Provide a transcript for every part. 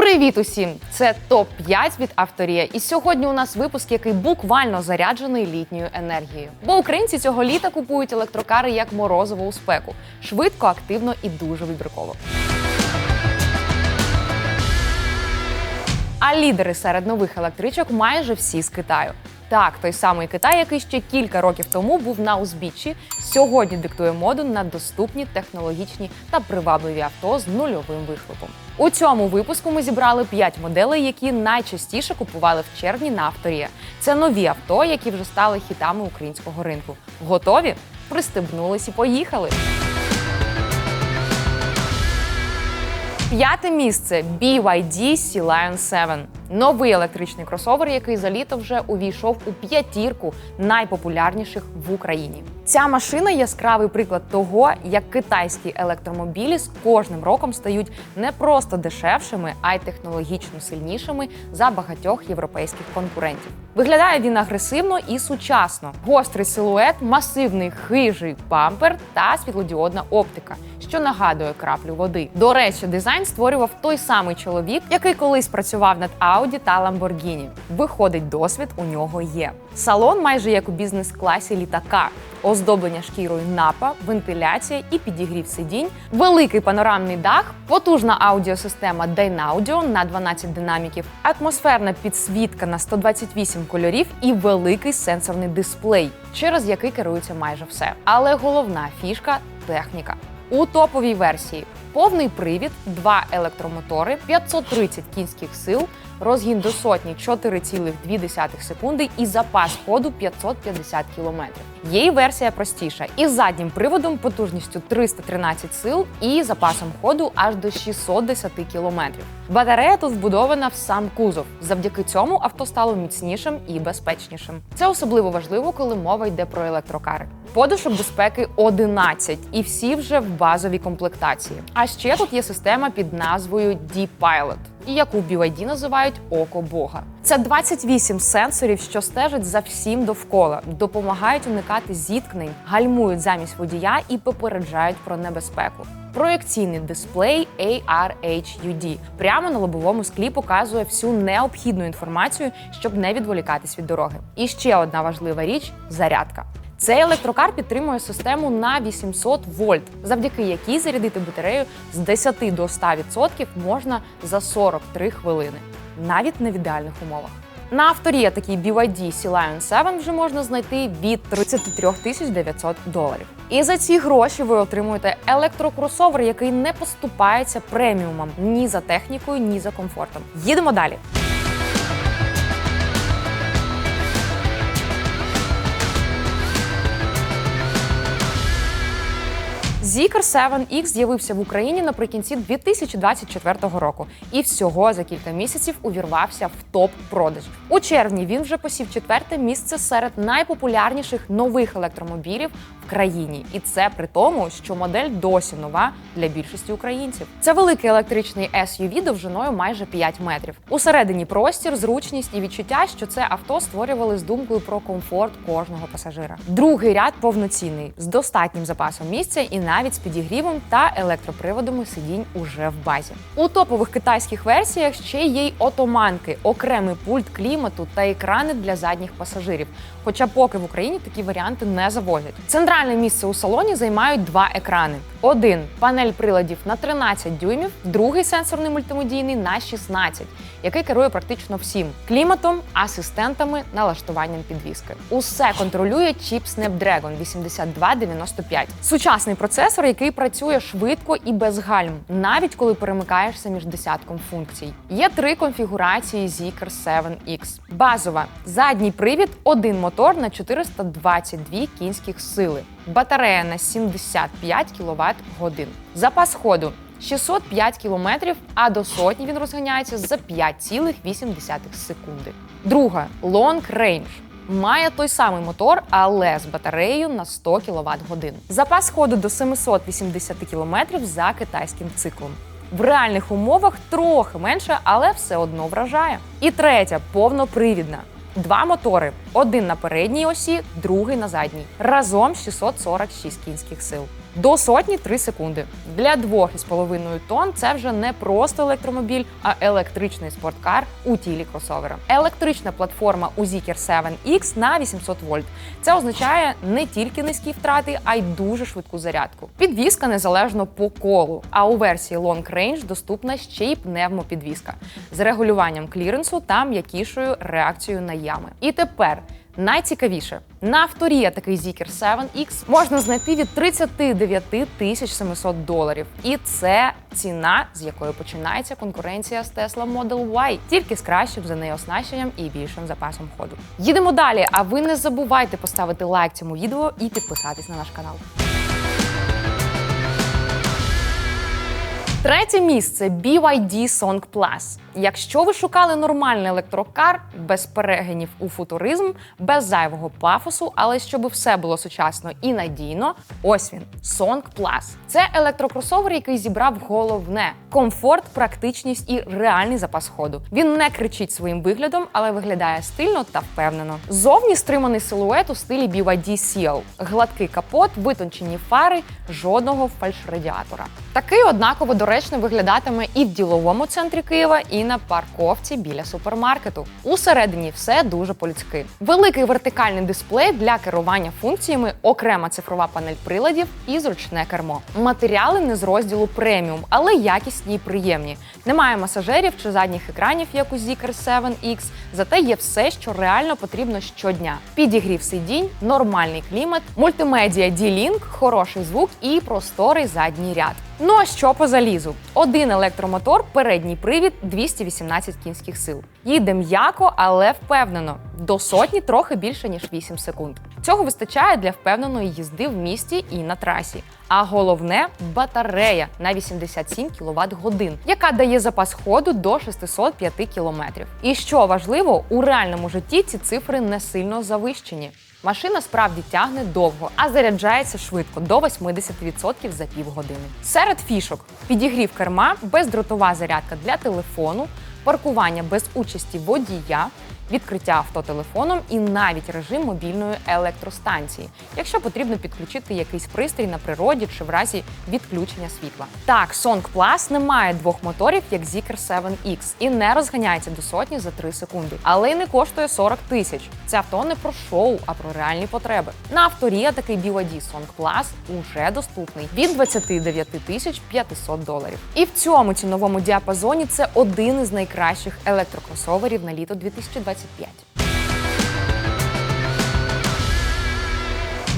Привіт усім! Це топ 5 від авторія. І сьогодні у нас випуск, який буквально заряджений літньою енергією. Бо українці цього літа купують електрокари як морозиво у спеку, швидко, активно і дуже вибірково. А лідери серед нових електричок майже всі з Китаю. Так, той самий Китай, який ще кілька років тому був на узбіччі, сьогодні диктує моду на доступні технологічні та привабливі авто з нульовим вихлопом. У цьому випуску ми зібрали 5 моделей, які найчастіше купували в червні на авторія. Це нові авто, які вже стали хітами українського ринку. Готові? Пристебнулись і поїхали. П'яте місце BYD Sea Lion 7. Новий електричний кросовер, який за літо вже увійшов у п'ятірку найпопулярніших в Україні. Ця машина яскравий приклад того, як китайські електромобілі з кожним роком стають не просто дешевшими, а й технологічно сильнішими за багатьох європейських конкурентів. Виглядає він агресивно і сучасно. Гострий силует, масивний хижий бампер та світлодіодна оптика, що нагадує краплю води. До речі, дизайн створював той самий чоловік, який колись працював над Audi та Lamborghini. Виходить, досвід у нього є. Салон майже як у бізнес-класі літака. Оздоблення шкірою напа, вентиляція і підігрів сидінь, великий панорамний дах, потужна аудіосистема Dynaudio на 12 динаміків, атмосферна підсвітка на 128 кольорів і великий сенсорний дисплей, через який керується майже все. Але головна фішка техніка. У топовій версії повний привід, два електромотори, 530 кінських сил, розгін до сотні 4,2 секунди і запас ходу 550 км. Є й версія простіша із заднім приводом потужністю 313 сил і запасом ходу аж до 610 км. Батарея тут вбудована в сам кузов. Завдяки цьому авто стало міцнішим і безпечнішим. Це особливо важливо, коли мова йде про електрокари. Подушок безпеки 11, і всі вже в базовій комплектації. А ще тут є система під назвою D-Pilot, і яку BYD називають Око Бога. Це 28 сенсорів, що стежать за всім довкола, допомагають уникати зіткнень, гальмують замість водія і попереджають про небезпеку. Проєкційний дисплей AR-HUD прямо на лобовому склі показує всю необхідну інформацію, щоб не відволікатись від дороги. І ще одна важлива річ зарядка. Цей електрокар підтримує систему на 800 вольт, завдяки якій зарядити батарею з 10 до 100% можна за 43 хвилини, навіть не в ідеальних умовах. На авторія такий BYD Sea Lion 7 вже можна знайти від 33 тисяч 900 доларів. І за ці гроші ви отримуєте електрокросовер, який не поступається преміумом ні за технікою, ні за комфортом. Їдемо далі. Zikr 7X з'явився в Україні наприкінці 2024 року і всього за кілька місяців увірвався в топ-продаж. У червні він вже посів четверте місце серед найпопулярніших нових електромобілів країні, і це при тому, що модель досі нова для більшості українців. Це великий електричний SUV довжиною майже 5 метрів. Усередині простір, зручність і відчуття, що це авто створювали з думкою про комфорт кожного пасажира. Другий ряд повноцінний з достатнім запасом місця і навіть з підігрівом та електроприводами сидінь уже в базі. У топових китайських версіях ще є й отоманки, окремий пульт клімату та екрани для задніх пасажирів. Хоча поки в Україні такі варіанти не завозять. Центральне місце у салоні займають два екрани: один панель приладів на 13 дюймів, другий сенсорний мультимедійний на 16, який керує практично всім кліматом, асистентами, налаштуванням підвіски. Усе контролює чіп Snapdragon 8295. Сучасний процесор, який працює швидко і без гальм, навіть коли перемикаєшся між десятком функцій. Є три конфігурації Zeekr 7X. Базова задній привід, один мотор на 422 кінських сили, батарея на 75 кВт годин. Запас ходу 605 км, а до сотні він розганяється за 5,8 секунди. Друга Long Range. Має той самий мотор, але з батареєю на 100 кВт годин. Запас ходу до 780 км за китайським циклом. В реальних умовах трохи менше, але все одно вражає. І третя повнопривідна. Два мотори: один на передній осі, другий на задній. Разом 646 кінських сил. До сотні 3 секунди. Для 2,5 тонн це вже не просто електромобіль, а електричний спорткар у тілі кросовера. Електрична платформа у Zeekr 7X на 800 вольт. Це означає не тільки низькі втрати, а й дуже швидку зарядку. Підвізка незалежно по колу. А у версії Long Range доступна ще й пневмопідвізка з регулюванням кліренсу та м'якішою реакцією на ями. І тепер. Найцікавіше на авторія такий Zeekr 7X можна знайти від 39 тисяч 700 доларів, і це ціна, з якої починається конкуренція з Tesla Model Y, тільки з кращим за неї оснащенням і більшим запасом ходу. Їдемо далі. А ви не забувайте поставити лайк цьому відео і підписатись на наш канал. Третє місце BYD Song Plus. Якщо ви шукали нормальний електрокар без перегинів у футуризм, без зайвого пафосу, але щоб все було сучасно і надійно, ось він Song Plus. Це електрокросовер, який зібрав головне комфорт, практичність і реальний запас ходу. Він не кричить своїм виглядом, але виглядає стильно та впевнено. Зовні стриманий силует у стилі BYD Seal. гладкий капот, витончені фари, жодного фальшрадіатора. Такий однаково доречно виглядатиме і в діловому центрі Києва, і на парковці біля супермаркету. Усередині все дуже по-людськи. Великий вертикальний дисплей для керування функціями, окрема цифрова панель приладів і зручне кермо. Матеріали не з розділу преміум, але якісні і приємні. Немає масажерів чи задніх екранів, як у Zeekr 7X, зате є все, що реально потрібно щодня: підігрів сидінь, нормальний клімат, мультимедіа D-Link, хороший звук і просторий задній ряд. Ну а що по залізу? Один електромотор, передній привід 218 кінських сил. Їде м'яко, але впевнено. До сотні трохи більше ніж 8 секунд. Цього вистачає для впевненої їзди в місті і на трасі. А головне батарея на 87 кВт годин, яка дає запас ходу до 605 км. І що важливо, у реальному житті ці цифри не сильно завищені. Машина справді тягне довго, а заряджається швидко до 80% за півгодини. Серед фішок підігрів керма, бездротова зарядка для телефону, паркування без участі водія, відкриття авто телефоном і навіть режим мобільної електростанції, якщо потрібно підключити якийсь пристрій на природі чи в разі відключення світла. Так, Song Plus не має двох моторів, як Zeekr 7X, і не розганяється до сотні за 3 секунди, але й не коштує 40 тисяч. Це авто не про шоу, а про реальні потреби. На авторія такий BYD Song Plus уже доступний від 29 тисяч 500 доларів. І в цьому ціновому діапазоні це один із найкращих електрокросоверів на літо 2025.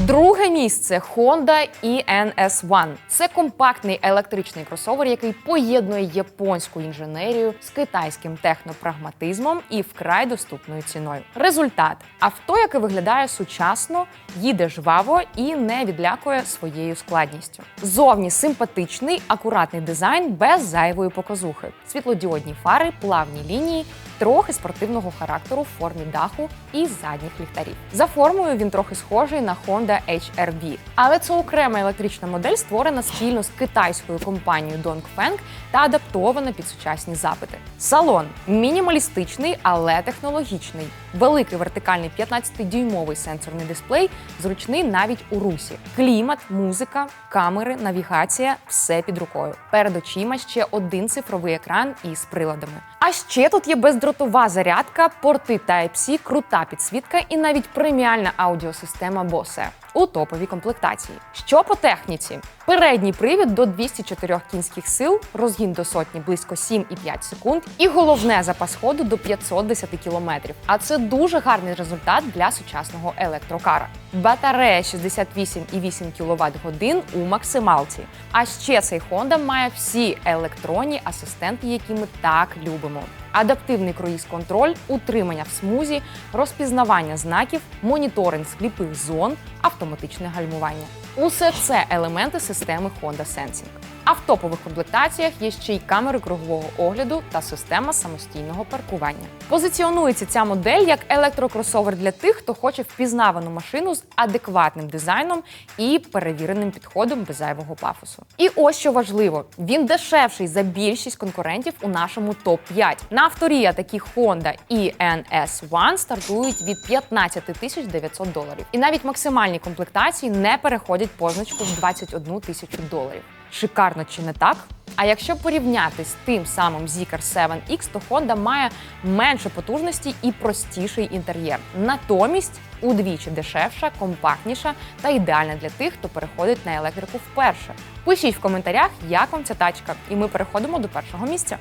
Друге місце Honda ENS1. Це компактний електричний кросовер, який поєднує японську інженерію з китайським технопрагматизмом і вкрай доступною ціною. Результат авто, яке виглядає сучасно, їде жваво і не відлякує своєю складністю. Зовні симпатичний, акуратний дизайн без зайвої показухи, світлодіодні фари, плавні лінії. Трохи спортивного характеру в формі даху і задніх ліхтарів. За формою він трохи схожий на Honda HR-V. Але це окрема електрична модель, створена спільно з китайською компанією Dongfeng та адаптована під сучасні запити. Салон мінімалістичний, але технологічний. Великий вертикальний 15-дюймовий сенсорний дисплей, зручний навіть у русі. Клімат, музика, камери, навігація все під рукою. Перед очима ще один цифровий екран із приладами. А ще тут є бездротова зарядка, порти Type-C, крута підсвітка і навіть преміальна аудіосистема Bose у топовій комплектації. Що по техніці? Передній привід до 204 кінських сил, розгін до сотні близько 7,5 секунд, і головне запас ходу до 510 кілометрів. А це дуже гарний результат для сучасного електрокара. Батарея 68,8 кВт годин у максималці. А ще цей Honda має всі електронні асистенти, які ми так любимо. Адаптивний круїз-контроль, утримання в смузі, розпізнавання знаків, моніторинг сліпих зон, автоматичне гальмування. Усе це елементи системи Honda Sensing. А в топових комплектаціях є ще й камери кругового огляду та система самостійного паркування. Позиціонується ця модель як електрокросовер для тих, хто хоче впізнавану машину з адекватним дизайном і перевіреним підходом без зайвого пафосу. І ось що важливо: він дешевший за більшість конкурентів у нашому топ 5 На авторія такі Honda і NS1 стартують від 15 тисяч 900 доларів. І навіть максимальні комплектації не переходять позначку в 21 тисячу доларів. Шикарно чи не так? А якщо порівняти з тим самим Zeekr 7X, то Honda має менше потужності і простіший інтер'єр. Натомість удвічі дешевша, компактніша та ідеальна для тих, хто переходить на електрику вперше. Пишіть в коментарях, як вам ця тачка, і ми переходимо до першого місця.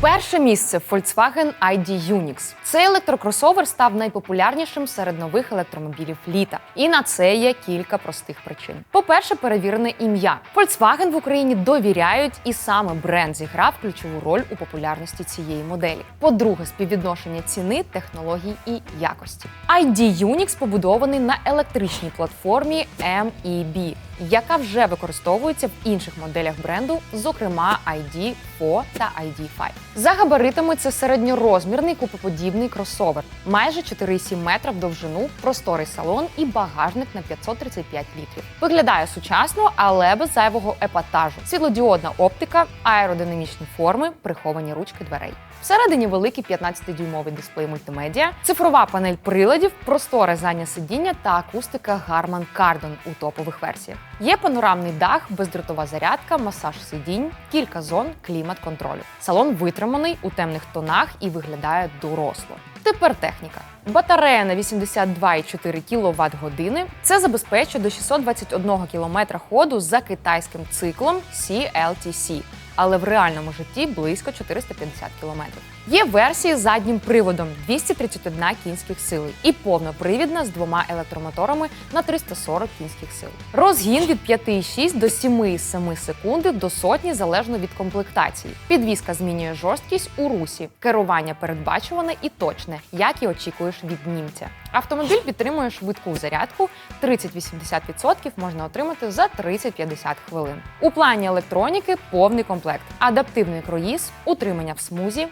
Перше місце Volkswagen ID Unix. Цей електрокросовер став найпопулярнішим серед нових електромобілів літа. І на це є кілька простих причин. По-перше, перевірене ім'я. Volkswagen в Україні довіряють, і саме бренд зіграв ключову роль у популярності цієї моделі. По-друге, співвідношення ціни, технологій і якості. ID Unix побудований на електричній платформі MEB, яка вже використовується в інших моделях бренду, зокрема ID4 та ID5. За габаритами це середньорозмірний купоподібний кросовер, майже 4,7 метра в довжину, просторий салон і багажник на 535 літрів. Виглядає сучасно, але без зайвого епатажу. Світлодіодна оптика, аеродинамічні форми, приховані ручки дверей. Всередині великий 15-дюймовий дисплей мультимедіа, цифрова панель приладів, просторе заднє сидіння та акустика Harman Kardon у топових версіях. Є панорамний дах, бездротова зарядка, масаж сидінь, кілька зон клімат-контролю. Салон витриманий у темних тонах і виглядає доросло. Тепер техніка. Батарея на 82,4 кВт години. Це забезпечує до 621 км ходу за китайським циклом CLTC, але в реальному житті близько 450 км. Є версії з заднім приводом 231 кінських сили і повнопривідна з двома електромоторами на 340 кінських сил. Розгін від 5,6 до 7,7 секунди до сотні залежно від комплектації. Підвізка змінює жорсткість у русі, керування передбачуване і точне, як і очікуєш від німця. Автомобіль підтримує швидку зарядку 30-80% можна отримати за 30-50 хвилин. У плані електроніки повний комплект, адаптивний круїз, утримання в смузі,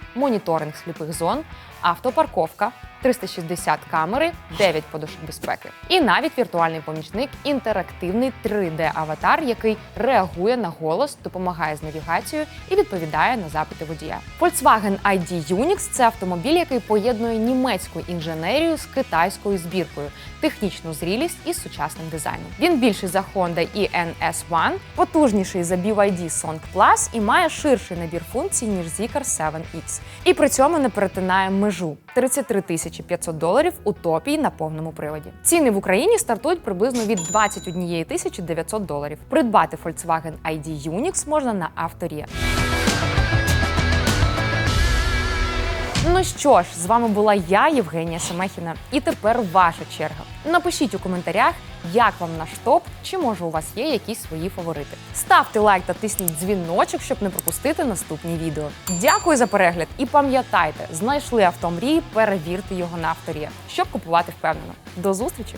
моніторинг сліпих зон, автопарковка, 360 камери, 9 подушок безпеки. І навіть віртуальний помічник інтерактивний 3D-аватар, який реагує на голос, допомагає з навігацією і відповідає на запити водія. Volkswagen ID Unix – це автомобіль, який поєднує німецьку інженерію з китайською збіркою, технічну зрілість із сучасним дизайном. Він більший за Honda ENS1, потужніший за BYD Song Plus і має ширший набір функцій ніж Zeekr 7X. І при цьому не перетинає межу 33 тисячі 500 доларів у топі на повному приводі. Ціни в Україні стартують приблизно від 21 тисячі 900 доларів. Придбати Volkswagen ID Unix можна на авторі. Ну що ж, з вами була я, Євгенія Семехіна, і тепер ваша черга. Напишіть у коментарях, як вам наш топ, чи може у вас є якісь свої фаворити. Ставте лайк та тисніть дзвіночок, щоб не пропустити наступні відео. Дякую за перегляд і пам'ятайте, знайшли авто мрії, перевірте його на авторі, щоб купувати впевнено. До зустрічі!